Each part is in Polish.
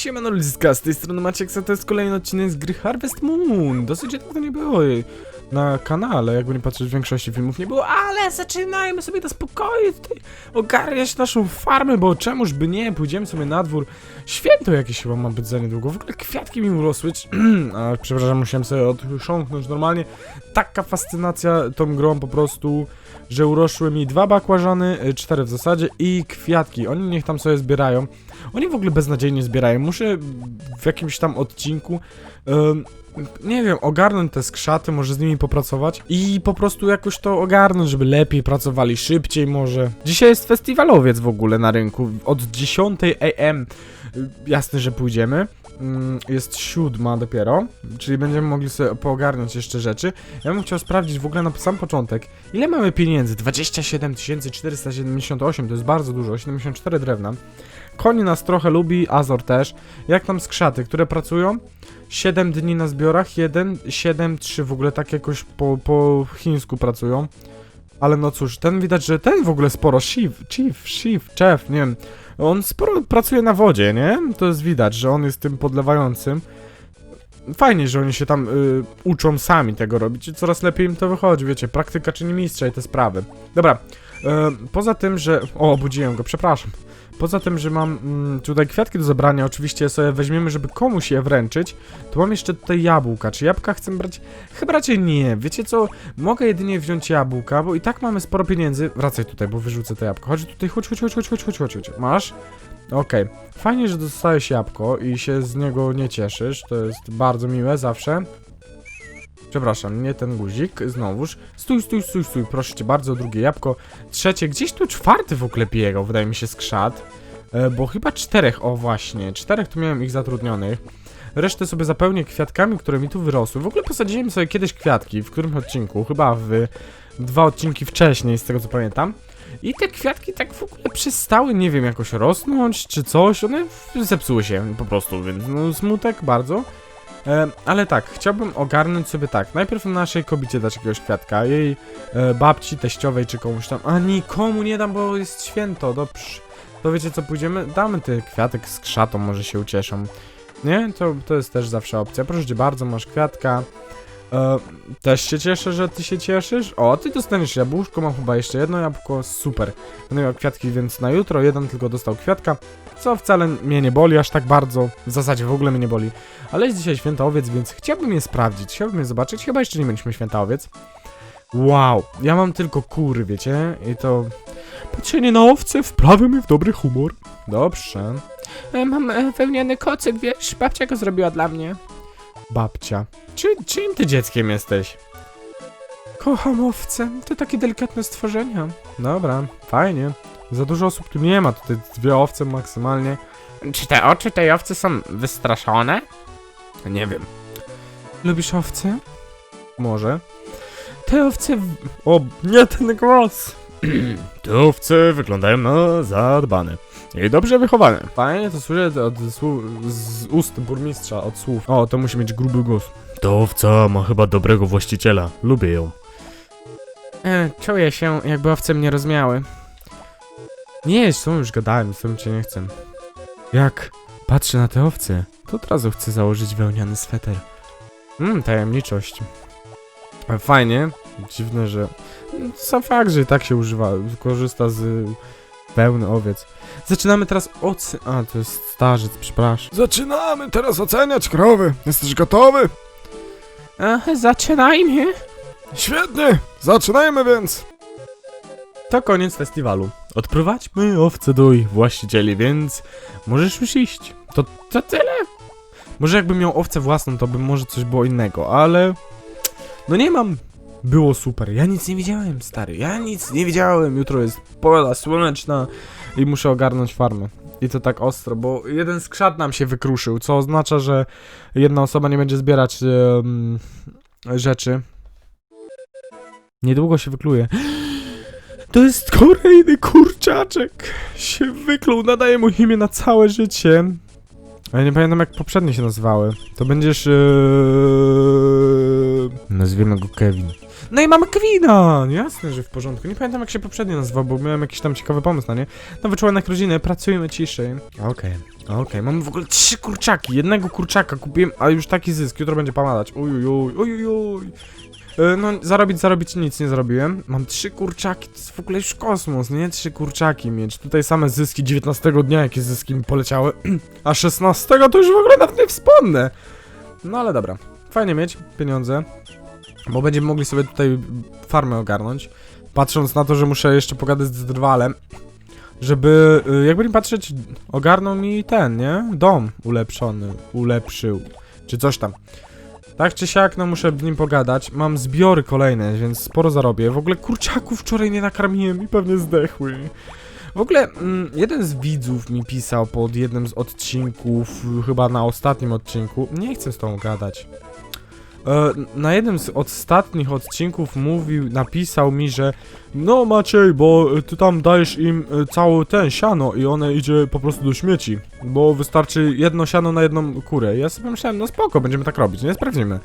Siemano Ludziska, z tej strony Maciek, a to jest kolejny odcinek z gry Harvest Moon. Dosyć dawno nie było na kanale, jakby nie patrzeć, w większości filmów nie było, ale zaczynajmy sobie na spokojnie tutaj ogarniać naszą farmę, bo czemuż by nie, pójdziemy sobie na dwór. Święto jakieś chyba ma być za niedługo, w ogóle kwiatki mi urosły, a przepraszam, musiałem sobie odchrząknąć normalnie. Taka fascynacja tą grą po prostu że urosły mi dwa bakłażany, y, cztery w zasadzie i kwiatki. Oni niech tam sobie zbierają. Oni w ogóle beznadziejnie zbierają. Muszę w jakimś tam odcinku ym, nie wiem, ogarnąć te skrzaty, może z nimi popracować i po prostu jakoś to ogarnąć, żeby lepiej pracowali, szybciej może. Dzisiaj jest festiwalowiec w ogóle na rynku. Od 10 am. Jasne, że pójdziemy. Mm, Jest siódma dopiero, czyli będziemy mogli sobie poogarnąć jeszcze rzeczy. Ja bym chciał sprawdzić w ogóle na sam początek, ile mamy pieniędzy? 27 478, to jest bardzo dużo, 74 drewna. Koni nas trochę lubi, Azor też. Jak tam skrzaty, które pracują? 7 dni na zbiorach, 1, 7, 3 w ogóle tak jakoś po, po chińsku pracują. Ale no cóż, ten widać, że ten w ogóle sporo, Shiv, Chief, Shiv, Chef, nie wiem. On sporo pracuje na wodzie, nie? To jest widać, że on jest tym podlewającym. Fajnie, że oni się tam y, uczą sami tego robić i coraz lepiej im to wychodzi, wiecie, praktyka czyni mistrza i te sprawy. Dobra, E, poza tym, że... O, obudziłem go, przepraszam. Poza tym, że mam mm, tutaj kwiatki do zabrania, oczywiście sobie weźmiemy, żeby komuś je wręczyć, to mam jeszcze tutaj jabłka. Czy jabłka chcę brać? Chyba raczej nie. Wiecie co? Mogę jedynie wziąć jabłka, bo i tak mamy sporo pieniędzy. Wracaj tutaj, bo wyrzucę te jabłko. Chodź tutaj, chodź, chodź, chodź, chodź, chodź, chodź, chodź. Masz? Okej. Okay. Fajnie, że dostałeś jabłko i się z niego nie cieszysz. To jest bardzo miłe zawsze. Przepraszam, nie ten guzik, znowuż. Stój, stój, stój, stój, proszę cię bardzo, drugie jabłko. Trzecie, gdzieś tu czwarty w ogóle biegał, wydaje mi się, skrzat. E, bo chyba czterech, o właśnie, czterech tu miałem ich zatrudnionych. Resztę sobie zapełnię kwiatkami, które mi tu wyrosły. W ogóle posadziłem sobie kiedyś kwiatki, w którym odcinku? Chyba w dwa odcinki wcześniej, z tego co pamiętam. I te kwiatki tak w ogóle przestały, nie wiem, jakoś rosnąć czy coś. One zepsuły się po prostu, więc no smutek bardzo. E, ale tak, chciałbym ogarnąć sobie tak. Najpierw naszej kobiecie dać jakiegoś kwiatka, jej e, babci, teściowej czy komuś tam. A nikomu nie dam, bo jest święto, dobrze. To wiecie co, pójdziemy? Damy ty kwiatek z krzatą, może się ucieszą. Nie? To, to jest też zawsze opcja. Proszę cię bardzo, masz kwiatka. E, też się cieszę, że ty się cieszysz. O, ty dostaniesz jabłuszko, mam chyba jeszcze jedno jabłko, super. Będę miał kwiatki, więc na jutro jeden tylko dostał kwiatka, co wcale mnie nie boli aż tak bardzo. W zasadzie w ogóle mnie nie boli. Ale jest dzisiaj święta owiec, więc chciałbym je sprawdzić, chciałbym je zobaczyć. Chyba jeszcze nie mieliśmy święta owiec. Wow, ja mam tylko kury, wiecie? I to... Patrzenie na owce wprawia mnie w dobry humor. Dobrze. E, mam e, wełniany kocyk, wiesz? Babcia go zrobiła dla mnie. Babcia. Czy, czyim ty dzieckiem jesteś? Kocham owce, to takie delikatne stworzenia. Dobra, fajnie. Za dużo osób tu nie ma, tutaj dwie owce maksymalnie. Czy te oczy tej owcy są wystraszone? Nie wiem. Lubisz owce? Może. Te owce... W... O, nie ten głos! Te owce wyglądają na zadbane. I dobrze wychowane. Fajnie to słyszę od słów, z ust burmistrza, od słów. O, to musi mieć gruby głos. Ta owca ma chyba dobrego właściciela. Lubię ją. E, czuję się, jakby owce mnie rozmiały. Nie, z tą już gadałem, z tą cię nie chcę. Jak patrzę na te owce, to od razu chcę założyć wełniany sweter. Mmm, tajemniczość. E, Fajnie. Dziwne, że... Sam fakt, że i tak się używa, korzysta z wełny owiec. Zaczynamy teraz ocy... A, to jest starzec, przepraszam. Zaczynamy teraz oceniać krowy. Jesteś gotowy? E, zaczynajmy. Świetnie! Zaczynajmy więc! To koniec festiwalu. Odprowadźmy owce do ich właścicieli, więc możesz już iść. To, to tyle. Może jakbym miał owcę własną, to by może coś było innego, ale... No nie mam. Było super. Ja nic nie widziałem, stary. Ja nic nie widziałem. Jutro jest pogoda słoneczna i muszę ogarnąć farmę. I to tak ostro, bo jeden skrzat nam się wykruszył, co oznacza, że jedna osoba nie będzie zbierać em, rzeczy. Niedługo się wykluje. To jest kolejny kurczaczek. Się wykluł, nadaje mu imię na całe życie. A ja nie pamiętam jak poprzednie się nazywały. To będziesz... Yy... Nazwiemy go Kevin. No i mamy Kevina! Jasne, że w porządku. Nie pamiętam jak się poprzednio nazywał, bo miałem jakiś tam ciekawy pomysł na nie. Nowy członek rodziny, pracujemy ciszej. Okej, okej. Mamy w ogóle trzy kurczaki. Jednego kurczaka kupiłem, a już taki zysk. Jutro będzie pomadać. Ujujuj, ujujuj. E, No, zarobić, zarobić nic nie zrobiłem. Mam trzy kurczaki, to jest w ogóle już kosmos, nie? Trzy kurczaki mieć. Tutaj same zyski 19 dnia, jakie zyski mi poleciały. A 16 to już w ogóle nawet nie wspomnę. No ale dobra. Fajnie mieć pieniądze. Bo będziemy mogli sobie tutaj farmę ogarnąć. Patrząc na to, że muszę jeszcze pogadać z drwalem. Żeby, y, jakby nie patrzeć, ogarnął mi ten, nie? Dom ulepszony, ulepszył. Czy coś tam. Tak czy siak, no muszę z nim pogadać. Mam zbiory kolejne, więc sporo zarobię. W ogóle kurczaków wczoraj nie nakarmiłem i pewnie zdechły. W ogóle mm, jeden z widzów mi pisał pod jednym z odcinków, chyba na ostatnim odcinku. Nie chcę z tą gadać. E, na jednym z ostatnich odcinków mówił, napisał mi, że no Maciej, bo ty tam dajesz im e, cały ten siano i one idzie po prostu do śmieci, bo wystarczy jedno siano na jedną kurę. Ja sobie myślałem, no spoko, będziemy tak robić, nie sprawdzimy.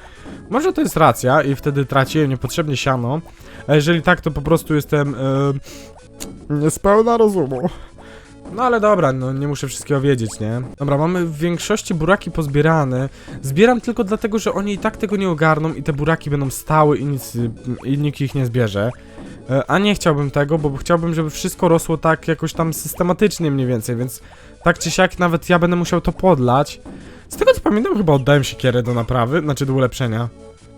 Może to jest racja i wtedy traciłem niepotrzebnie siano, a jeżeli tak, to po prostu jestem e, niespełna rozumu. No ale dobra, no nie muszę wszystkiego wiedzieć, nie? Dobra, mamy w większości buraki pozbierane. Zbieram tylko dlatego, że oni i tak tego nie ogarną i te buraki będą stały i, nic, i nikt ich nie zbierze. E, A nie chciałbym tego, bo chciałbym, żeby wszystko rosło tak jakoś tam systematycznie mniej więcej, więc tak czy siak nawet ja będę musiał to podlać. Z tego co pamiętam, chyba oddałem siekierę do naprawy, znaczy do ulepszenia.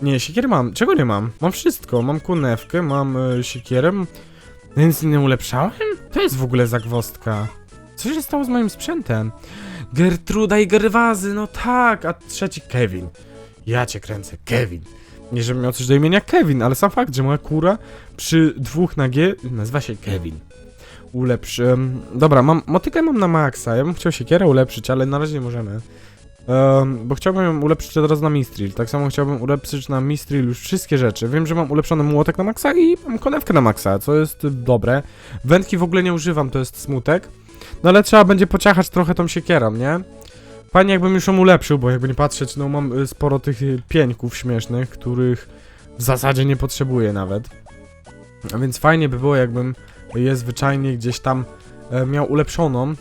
Nie, siekiery mam. Czego nie mam? Mam wszystko. Mam kunewkę, mam e, siekierę. Nic nie ulepszałem? To jest w ogóle zagwostka. Co się stało z moim sprzętem? Gertruda i Gerwazy, no tak, a trzeci Kevin. Ja cię kręcę, Kevin. Nie, żebym miał coś do imienia Kevin, ale sam fakt, że moja kura przy dwóch na G nazywa się Kevin. Ulepsz... dobra, mam, motykę mam na maksa, ja bym chciał siekierę ulepszyć, ale na razie nie możemy. Em, bo chciałbym ją ulepszyć od razu na Mistril. Tak samo chciałbym ulepszyć na Mistril już wszystkie rzeczy. Wiem, że mam ulepszony młotek na maksa i mam konewkę na maksa, co jest dobre. Wędki w ogóle nie używam, to jest smutek. No ale trzeba będzie pociachać trochę tą siekierą, nie? Fajnie jakbym już ją ulepszył, bo jakby nie patrzeć, no mam y, sporo tych y, pieńków śmiesznych, których w zasadzie nie potrzebuję nawet. A więc fajnie by było, jakbym je zwyczajnie gdzieś tam e, miał ulepszoną.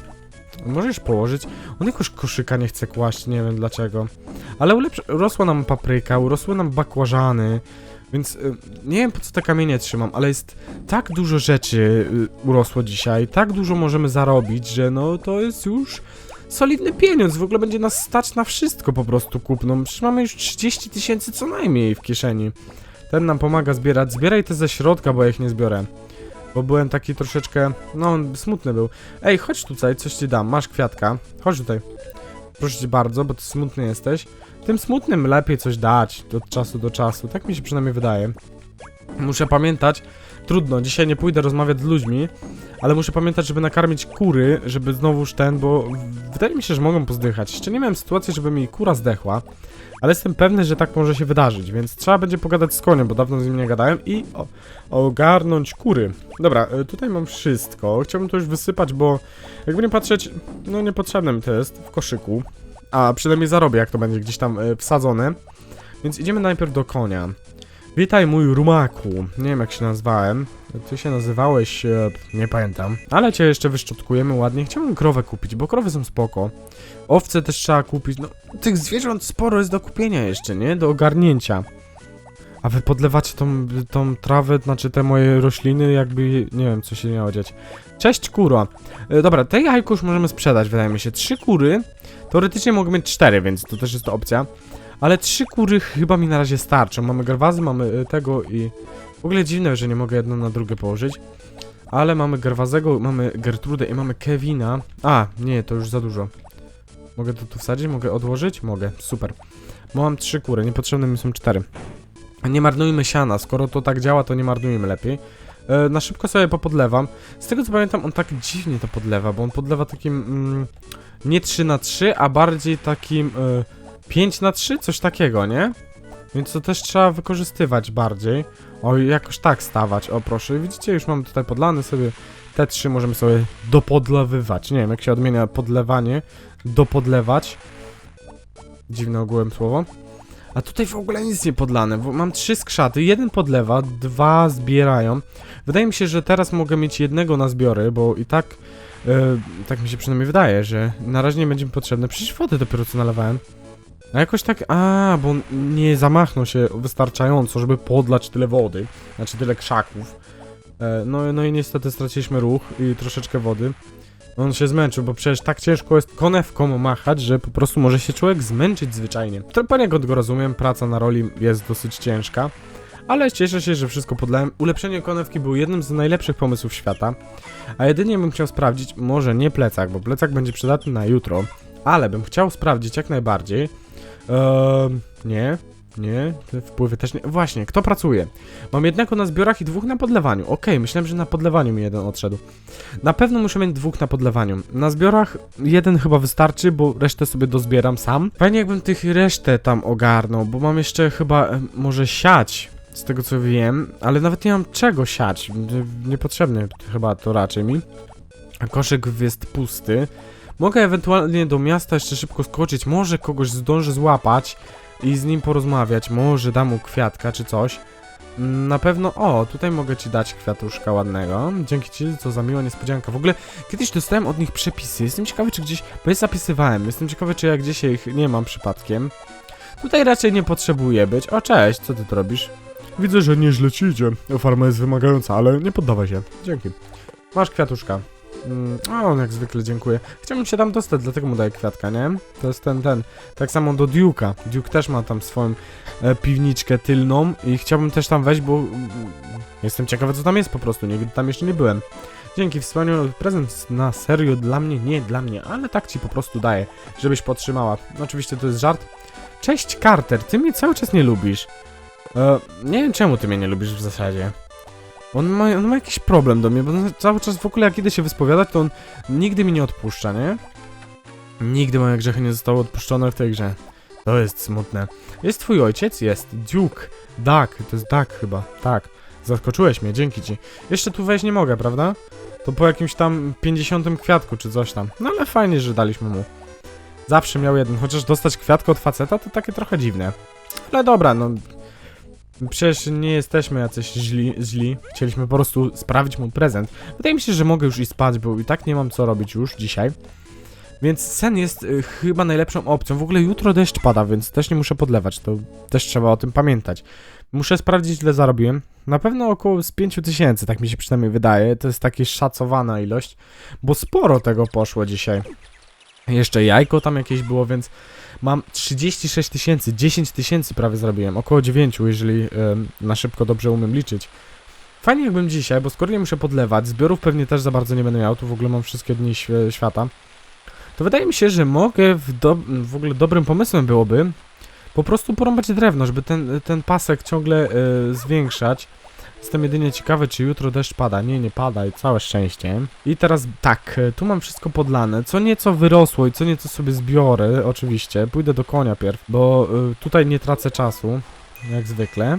Możesz położyć. On jakoś koszyka nie chce kłaść, nie wiem dlaczego. Ale ulepsz... rosła nam papryka, urosły nam bakłażany, więc y, nie wiem po co te kamienie trzymam, ale jest tak dużo rzeczy y, urosło dzisiaj, tak dużo możemy zarobić, że no to jest już solidny pieniądz, w ogóle będzie nas stać na wszystko po prostu kupną. Przecież mamy już 30 tysięcy co najmniej w kieszeni. Ten nam pomaga zbierać. Zbieraj te ze środka, bo ja ich nie zbiorę. Bo byłem taki troszeczkę, no smutny był. Ej, chodź tutaj, coś ci dam, masz kwiatka. Chodź tutaj. Proszę cię bardzo, bo ty smutny jesteś. Tym smutnym lepiej coś dać od czasu do czasu, tak mi się przynajmniej wydaje. Muszę pamiętać, trudno, dzisiaj nie pójdę rozmawiać z ludźmi, ale muszę pamiętać, żeby nakarmić kury, żeby znowuż ten, bo wydaje mi się, że mogą pozdychać. Jeszcze nie miałem sytuacji, żeby mi kura zdechła, ale jestem pewny, że tak może się wydarzyć, więc trzeba będzie pogadać z koniem, bo dawno z nim nie gadałem i o, ogarnąć kury. Dobra, y, tutaj mam wszystko. Chciałbym to już wysypać, bo jakby nie patrzeć, no niepotrzebne mi to jest w koszyku. A przynajmniej zarobię, jak to będzie gdzieś tam y, wsadzone. Więc idziemy najpierw do konia. Witaj mój rumaku. Nie wiem jak się nazwałem. Ty się nazywałeś, e, nie pamiętam. Ale cię jeszcze wyszczotkujemy ładnie. Chciałbym krowę kupić, bo krowy są spoko. Owce też trzeba kupić. No, tych zwierząt sporo jest do kupienia jeszcze, nie? Do ogarnięcia. A wy podlewacie tą, tą trawę, znaczy te moje rośliny, jakby, nie wiem, co się miało dziać. Cześć, kura. E, dobra, te jajko już możemy sprzedać, wydaje mi się. Trzy kury. Teoretycznie mogę mieć cztery, więc to też jest opcja. Ale trzy kury chyba mi na razie starczą. Mamy garwazy, mamy y, tego i... W ogóle dziwne, że nie mogę jedno na drugie położyć. Ale mamy garwazego, mamy Gertrudę i mamy Kevina. A, nie, to już za dużo. Mogę to tu wsadzić? Mogę odłożyć? Mogę, super. Bo mam trzy kury, niepotrzebne mi są cztery. Nie marnujmy siana, skoro to tak działa, to nie marnujmy lepiej. E, na szybko sobie popodlewam. Z tego co pamiętam, on tak dziwnie to podlewa, bo on podlewa takim... Mm, nie 3 na 3 a bardziej takim... E, 5 na 3 coś takiego, nie? Więc to też trzeba wykorzystywać bardziej. O, jakoś tak stawać. O, proszę, widzicie, już mam tutaj podlany sobie. Te trzy możemy sobie dopodlewywać. Nie wiem, jak się odmienia podlewanie. Dopodlewać. Dziwne ogółem słowo. A tutaj w ogóle nic nie podlane, bo mam trzy skrzaty, jeden podlewa, dwa zbierają. Wydaje mi się, że teraz mogę mieć jednego na zbiory, bo i tak, e, tak mi się przynajmniej wydaje, że na razie nie będzie mi potrzebne. Przecież wody dopiero co nalewałem. A jakoś tak, a, bo nie zamachnął się wystarczająco, żeby podlać tyle wody, znaczy tyle krzaków. E, no, no i niestety straciliśmy ruch i troszeczkę wody. On się zmęczył, bo przecież tak ciężko jest konewką machać, że po prostu może się człowiek zmęczyć zwyczajnie. Poniekąd go rozumiem, praca na roli jest dosyć ciężka. Ale cieszę się, że wszystko podlałem. Ulepszenie konewki było jednym z najlepszych pomysłów świata. A jedynie bym chciał sprawdzić, może nie plecak, bo plecak będzie przydatny na jutro. Ale bym chciał sprawdzić jak najbardziej. Eee, nie, nie, te wpływy też nie. Właśnie, kto pracuje? Mam jednego na zbiorach i dwóch na podlewaniu. Okej, myślałem, że na podlewaniu mi jeden odszedł. Na pewno muszę mieć dwóch na podlewaniu. Na zbiorach jeden chyba wystarczy, bo resztę sobie dozbieram sam. Fajnie jakbym tych resztę tam ogarnął, bo mam jeszcze chyba e, może siać. Z tego co wiem, ale nawet nie mam czego siać. Nie- Niepotrzebne chyba to raczej mi. A koszyk jest pusty. Mogę ewentualnie do miasta jeszcze szybko skoczyć. Może kogoś zdążę złapać i z nim porozmawiać. Może dam mu kwiatka czy coś. Mm, Na pewno, o, tutaj mogę ci dać kwiatuszka ładnego. Dzięki ci, co za miła niespodzianka. W ogóle kiedyś dostałem od nich przepisy. Jestem ciekawy, czy gdzieś, bo je zapisywałem. Jestem ciekawy, czy ja gdzieś ich nie mam przypadkiem. Tutaj raczej nie potrzebuję być. O, cześć, co ty tu robisz? Widzę, że nieźle ci idzie. Farma jest wymagająca, ale nie poddawaj się. Dzięki. Masz kwiatuszka. Mm, on jak zwykle dziękuję. Chciałbym się tam dostać, dlatego mu daję kwiatka, nie? To jest ten, ten. Tak samo do Duke'a. Duke też ma tam swoją e, piwniczkę tylną i chciałbym też tam wejść, bo mm, jestem ciekawy co tam jest po prostu. Nigdy tam jeszcze nie byłem. Dzięki, wspaniały prezent na serio dla mnie, nie dla mnie, ale tak ci po prostu daję, żebyś podtrzymała. Oczywiście to jest żart. Cześć Carter, ty mnie cały czas nie lubisz. E, nie wiem czemu ty mnie nie lubisz w zasadzie. On ma, on ma jakiś problem do mnie, bo cały czas w ogóle jak idę się wyspowiadać, to on nigdy mi nie odpuszcza, nie? Nigdy moje grzechy nie zostały odpuszczone w tej grze. To jest smutne. Jest twój ojciec? Jest. Duke. Duck. To jest Duck chyba. Tak. Zaskoczyłeś mnie, dzięki ci. Jeszcze tu wejść nie mogę, prawda? To po jakimś tam 50 kwiatku czy coś tam. No ale fajnie, że daliśmy mu. Zawsze miał jeden, chociaż dostać kwiatkę od faceta to takie trochę dziwne. Ale dobra, no Przecież nie jesteśmy jacyś źli, źli. Chcieliśmy po prostu sprawić mu prezent. Wydaje mi się, że mogę już i spać, bo i tak nie mam co robić już dzisiaj. Więc sen jest y, chyba najlepszą opcją. W ogóle jutro deszcz pada, więc też nie muszę podlewać. To też trzeba o tym pamiętać. Muszę sprawdzić, ile zarobiłem. Na pewno około z 5000, tak mi się przynajmniej wydaje. To jest taka szacowana ilość, bo sporo tego poszło dzisiaj. Jeszcze jajko tam jakieś było, więc mam 36 tysięcy, 10 tysięcy prawie zrobiłem, około 9, jeżeli em, na szybko dobrze umiem liczyć. Fajnie jakbym dzisiaj, bo skoro nie muszę podlewać, zbiorów pewnie też za bardzo nie będę miał, tu w ogóle mam wszystkie dni świe- świata, to wydaje mi się, że mogę w, do, w ogóle dobrym pomysłem byłoby po prostu porąbać drewno, żeby ten, ten pasek ciągle e, zwiększać. Jestem jedynie ciekawy, czy jutro deszcz pada. Nie, nie pada i całe szczęście. I teraz tak, e, tu mam wszystko podlane. Co nieco wyrosło i co nieco sobie zbiorę, oczywiście. Pójdę do konia pierw, bo e, tutaj nie tracę czasu, jak zwykle.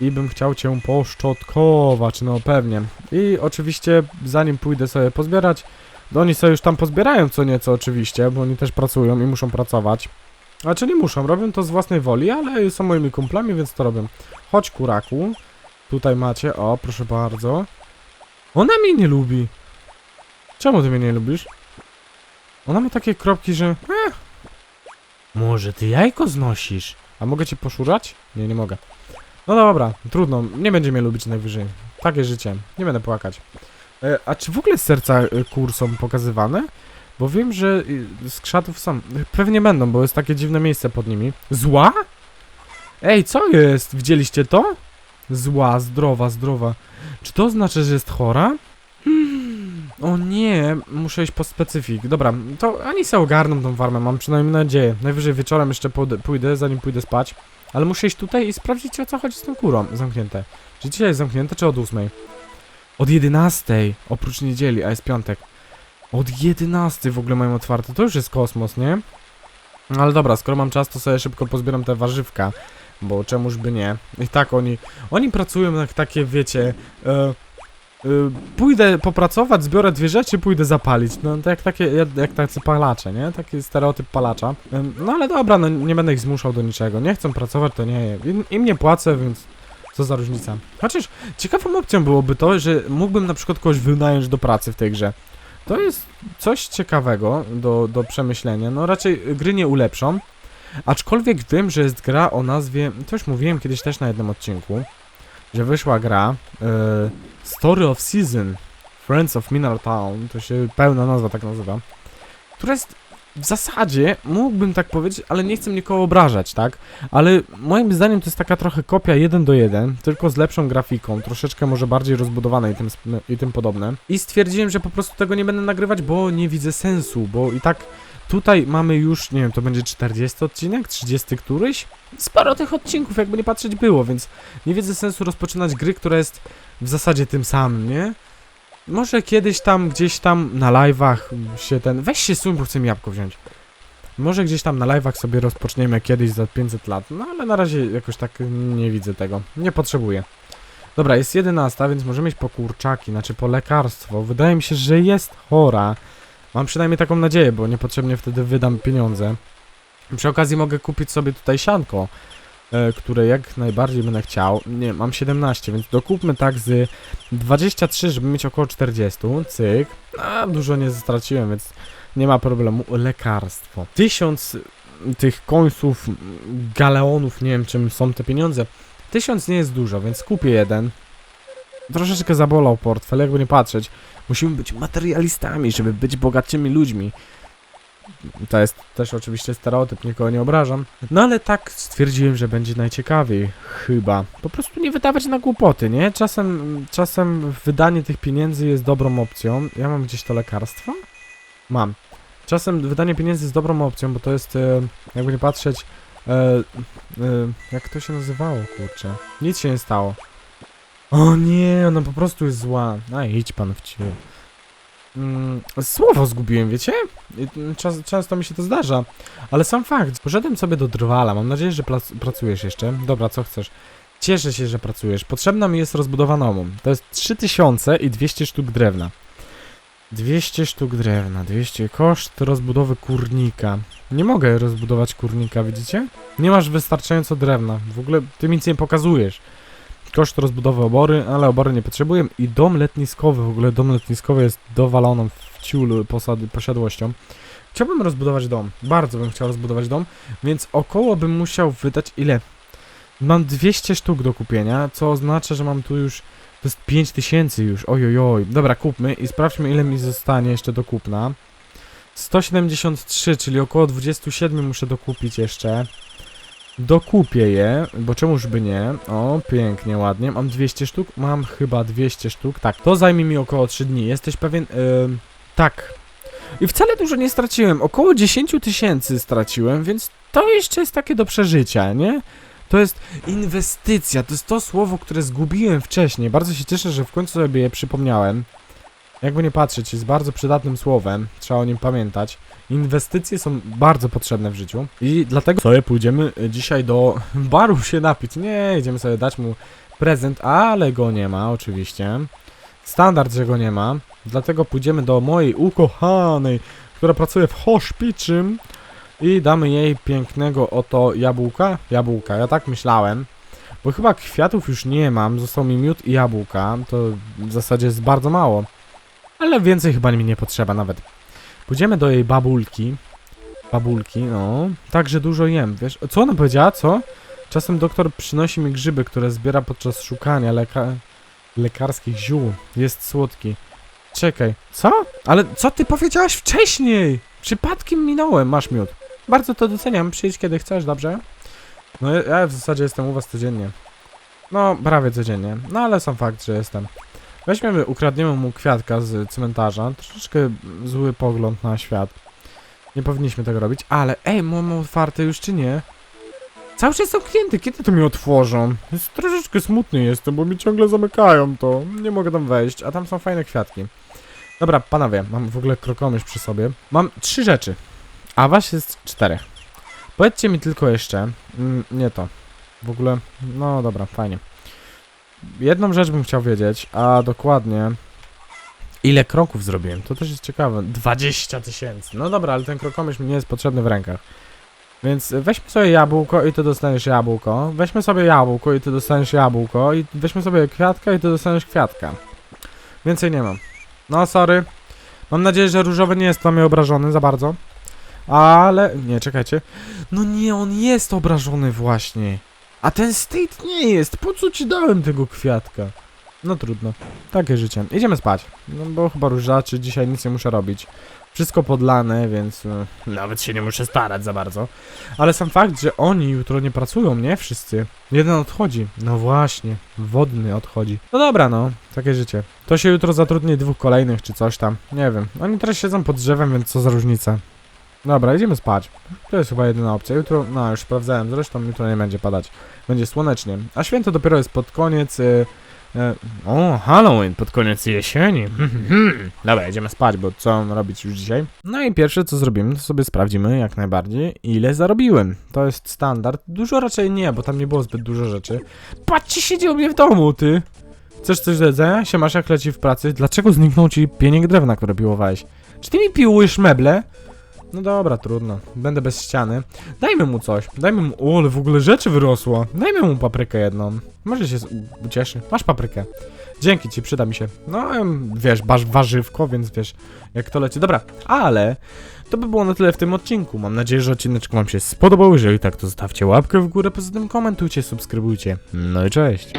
I bym chciał cię poszczotkować, no pewnie. I oczywiście, zanim pójdę sobie pozbierać, to oni sobie już tam pozbierają co nieco oczywiście, bo oni też pracują i muszą pracować. Znaczy nie muszą, robią to z własnej woli, ale są moimi kumplami, więc to robią. Chodź kuraku. Tutaj macie, o proszę bardzo. Ona mnie nie lubi. Czemu ty mnie nie lubisz? Ona ma takie kropki, że... Eh. Może ty jajko znosisz? A mogę cię poszurać? Nie, nie mogę. No dobra, trudno, nie będzie mnie lubić najwyżej. Takie życie, nie będę płakać. E, a czy w ogóle serca e, kur są pokazywane? Bo wiem, że y, z krzatów są. Pewnie będą, bo jest takie dziwne miejsce pod nimi. Zła? Ej, co jest? Widzieliście to? Zła, zdrowa, zdrowa. Czy to znaczy, że jest chora? Hmm, O nie, muszę iść po specyfik. Dobra, to ani se ogarną tą farmę, mam przynajmniej nadzieję. Najwyżej wieczorem jeszcze pójdę, zanim pójdę spać. Ale muszę iść tutaj i sprawdzić o co chodzi z tą kurą zamknięte. Czy dzisiaj jest zamknięte, czy od ósmej? Od 11, oprócz niedzieli, a jest piątek. Od 11 w ogóle mają otwarte, to już jest kosmos, nie? Ale dobra, skoro mam czas, to sobie szybko pozbieram te warzywka, bo czemuż by nie. I tak oni, oni pracują jak takie, wiecie, e, y, pójdę popracować, zbiorę dwie rzeczy, pójdę zapalić. No to jak takie, jak, jak tacy palacze, nie? Taki stereotyp palacza. No ale dobra, no nie będę ich zmuszał do niczego. Nie chcą pracować, to nie. Im, im nie płacę, więc co za różnica. Chociaż ciekawą opcją byłoby to, że mógłbym na przykład kogoś wynająć do pracy w tej grze. To jest coś ciekawego do, do przemyślenia. No raczej gry nie ulepszą. Aczkolwiek wiem, że jest gra o nazwie, to już mówiłem kiedyś też na jednym odcinku, że wyszła gra e, Story of Season Friends of Mineral Town, to się pełna nazwa tak nazywa, która jest w zasadzie, mógłbym tak powiedzieć, ale nie chcę nikogo obrażać, tak? Ale moim zdaniem to jest taka trochę kopia 1 do 1, tylko z lepszą grafiką, troszeczkę może bardziej rozbudowane i tym, i tym podobne. I stwierdziłem, że po prostu tego nie będę nagrywać, bo nie widzę sensu, bo i tak Tutaj mamy już, nie wiem, to będzie 40 odcinek, 30 któryś. Sporo tych odcinków, jakby nie patrzeć było, więc nie widzę sensu rozpoczynać gry, która jest w zasadzie tym samym, nie? Może kiedyś tam, gdzieś tam na live'ach się ten... Weź się suń, bo chcę mi jabłko wziąć. Może gdzieś tam na live'ach sobie rozpoczniemy kiedyś za 500 lat, no ale na razie jakoś tak nie widzę tego. Nie potrzebuję. Dobra, jest 11, więc możemy iść po kurczaki, znaczy po lekarstwo. Wydaje mi się, że jest chora. Mam przynajmniej taką nadzieję, bo niepotrzebnie wtedy wydam pieniądze. Przy okazji mogę kupić sobie tutaj sianko, e, które jak najbardziej będę chciał. Nie, mam 17, więc dokupmy tak z 23, żeby mieć około 40. Cyk. A, dużo nie straciłem, więc nie ma problemu. Lekarstwo. 1000 tych końców, galeonów, nie wiem czym są te pieniądze. 1000 nie jest dużo, więc kupię jeden. Troszeczkę zabolał portfel, jakby nie patrzeć. Musimy być materialistami, żeby być bogatymi ludźmi. To jest też oczywiście stereotyp, nikogo nie obrażam. No ale tak stwierdziłem, że będzie najciekawiej. Chyba. Po prostu nie wydawać na głupoty, nie? Czasem, czasem wydanie tych pieniędzy jest dobrą opcją. Ja mam gdzieś to lekarstwo? Mam. Czasem wydanie pieniędzy jest dobrą opcją, bo to jest, e, jakby nie patrzeć, e, e, jak to się nazywało, kurczę. Nic się nie stało. O nie, ona po prostu jest zła. A idź pan w ciebie. Mm, słowo zgubiłem, wiecie? Mm, Czas, często mi się to zdarza. Ale sam fakt, poszedłem sobie do drwala. Mam nadzieję, że pracujesz jeszcze. Dobra, co chcesz? Cieszę się, że pracujesz. Potrzebna mi jest rozbudowa omum. To jest 3000 i 200 sztuk drewna. 200 sztuk drewna, 200 koszt rozbudowy kurnika. Nie mogę rozbudować kurnika, widzicie? Nie masz wystarczająco drewna. W ogóle ty nic nie pokazujesz. Koszt rozbudowy obory, ale obory nie potrzebuję. I dom letniskowy, w ogóle dom letniskowy jest dowaloną w ciul posady, posiadłością. Chciałbym rozbudować dom, bardzo bym chciał rozbudować dom, więc około bym musiał wydać ile? Mam 200 sztuk do kupienia, co oznacza, że mam tu już, to jest 5000 już, ojojoj. Dobra, kupmy i sprawdźmy ile mi zostanie jeszcze do kupna. 173, czyli około 27 muszę dokupić jeszcze. Dokupię je, bo czemuż by nie. O, pięknie, ładnie. Mam 200 sztuk? Mam chyba 200 sztuk. Tak, to zajmie mi około 3 dni. Jesteś pewien? Ym, tak. I wcale dużo nie straciłem. Około 10 tysięcy straciłem, więc to jeszcze jest takie do przeżycia, nie? To jest inwestycja. To jest to słowo, które zgubiłem wcześniej. Bardzo się cieszę, że w końcu sobie je przypomniałem. Jakby nie patrzeć, jest bardzo przydatnym słowem. Trzeba o nim pamiętać. Inwestycje są bardzo potrzebne w życiu i dlatego sobie pójdziemy y, dzisiaj do baru się napić. Nie, idziemy sobie dać mu prezent, ale go nie ma oczywiście. Standard, że go nie ma. Dlatego pójdziemy do mojej ukochanej, która pracuje w hoszpiczym i damy jej pięknego oto jabłka. Jabłka, ja tak myślałem. Bo chyba kwiatów już nie mam, został mi miód i jabłka. To w zasadzie jest bardzo mało. Ale więcej chyba mi nie potrzeba nawet. Pójdziemy do jej babulki. Babulki, no. Także dużo jem, wiesz. Co ona powiedziała, co? Czasem doktor przynosi mi grzyby, które zbiera podczas szukania leka lekarskich ziół. Jest słodki. Czekaj, co? Ale co ty powiedziałaś wcześniej? Przypadkiem minąłem, masz miód. Bardzo to doceniam, przyjdź kiedy chcesz, dobrze? No ja- w zasadzie jestem u was codziennie. No, prawie codziennie. No ale sam fakt, że jestem. Weźmiemy, ukradniemy mu kwiatka z cmentarza. Troszeczkę zły pogląd na świat. Nie powinniśmy tego robić, ale ej, mamy otwarte już czy nie? Cały czas zamknięty, kiedy to mi otworzą? Jest troszeczkę smutny jestem, bo mi ciągle zamykają to. Nie mogę tam wejść, a tam są fajne kwiatki. Dobra, panowie, mam w ogóle krokomierz przy sobie. Mam trzy rzeczy, a was jest czterech. Powiedzcie mi tylko jeszcze, mm, nie to. W ogóle, no dobra, fajnie. Jedną rzecz bym chciał wiedzieć, a dokładnie ile kroków zrobiłem. To też jest ciekawe. 20 tysięcy. No dobra, ale ten krokomierz mi nie jest potrzebny w rękach. Więc weźmy sobie jabłko i ty dostaniesz jabłko. Weźmy sobie jabłko i ty dostaniesz jabłko. I weźmy sobie kwiatka i ty dostaniesz kwiatka. Więcej nie mam. No, sorry. Mam nadzieję, że różowy nie jest dla mnie obrażony za bardzo. Ale... Nie, czekajcie. No nie, on jest obrażony właśnie. A ten state nie jest. Po co ci dałem tego kwiatka? No trudno. Takie życie. Idziemy spać. No bo chyba różaczy, dzisiaj nic nie muszę robić. Wszystko podlane, więc e, nawet się nie muszę starać za bardzo. Ale sam fakt, że oni jutro nie pracują, nie? Wszyscy. Jeden odchodzi. No właśnie, wodny odchodzi. No dobra, no. Takie życie. To się jutro zatrudni dwóch kolejnych, czy coś tam. Nie wiem. Oni teraz siedzą pod drzewem, więc co za różnica. Dobra, idziemy spać. To jest chyba jedyna opcja. Jutro, no już sprawdzałem, zresztą jutro nie będzie padać. Będzie słonecznie. A święto dopiero jest pod koniec. Y, y, o, Halloween pod koniec jesieni. Dobra, idziemy spać, bo co robić już dzisiaj? No i pierwsze co zrobimy, to sobie sprawdzimy jak najbardziej, ile zarobiłem. To jest standard. Dużo raczej nie, bo tam nie było zbyt dużo rzeczy. Patrzcie, siedział mnie w domu, ty. Chcesz coś do jedzenia? Się masz jak leci w pracy? Dlaczego zniknął ci pieniek drewna, które piłowałeś? Czy ty mi piłujesz meble? No dobra, trudno. Będę bez ściany. Dajmy mu coś. Dajmy mu... O, ale w ogóle rzeczy wyrosło. Dajmy mu paprykę jedną. Może się ucieszy. Masz paprykę. Dzięki ci, przyda mi się. No, wiesz, masz warzywko, więc wiesz, jak to leci. Dobra, ale to by było na tyle w tym odcinku. Mam nadzieję, że odcinek wam się spodobał. Jeżeli tak, to zostawcie łapkę w górę. Poza tym komentujcie, subskrybujcie. No i cześć.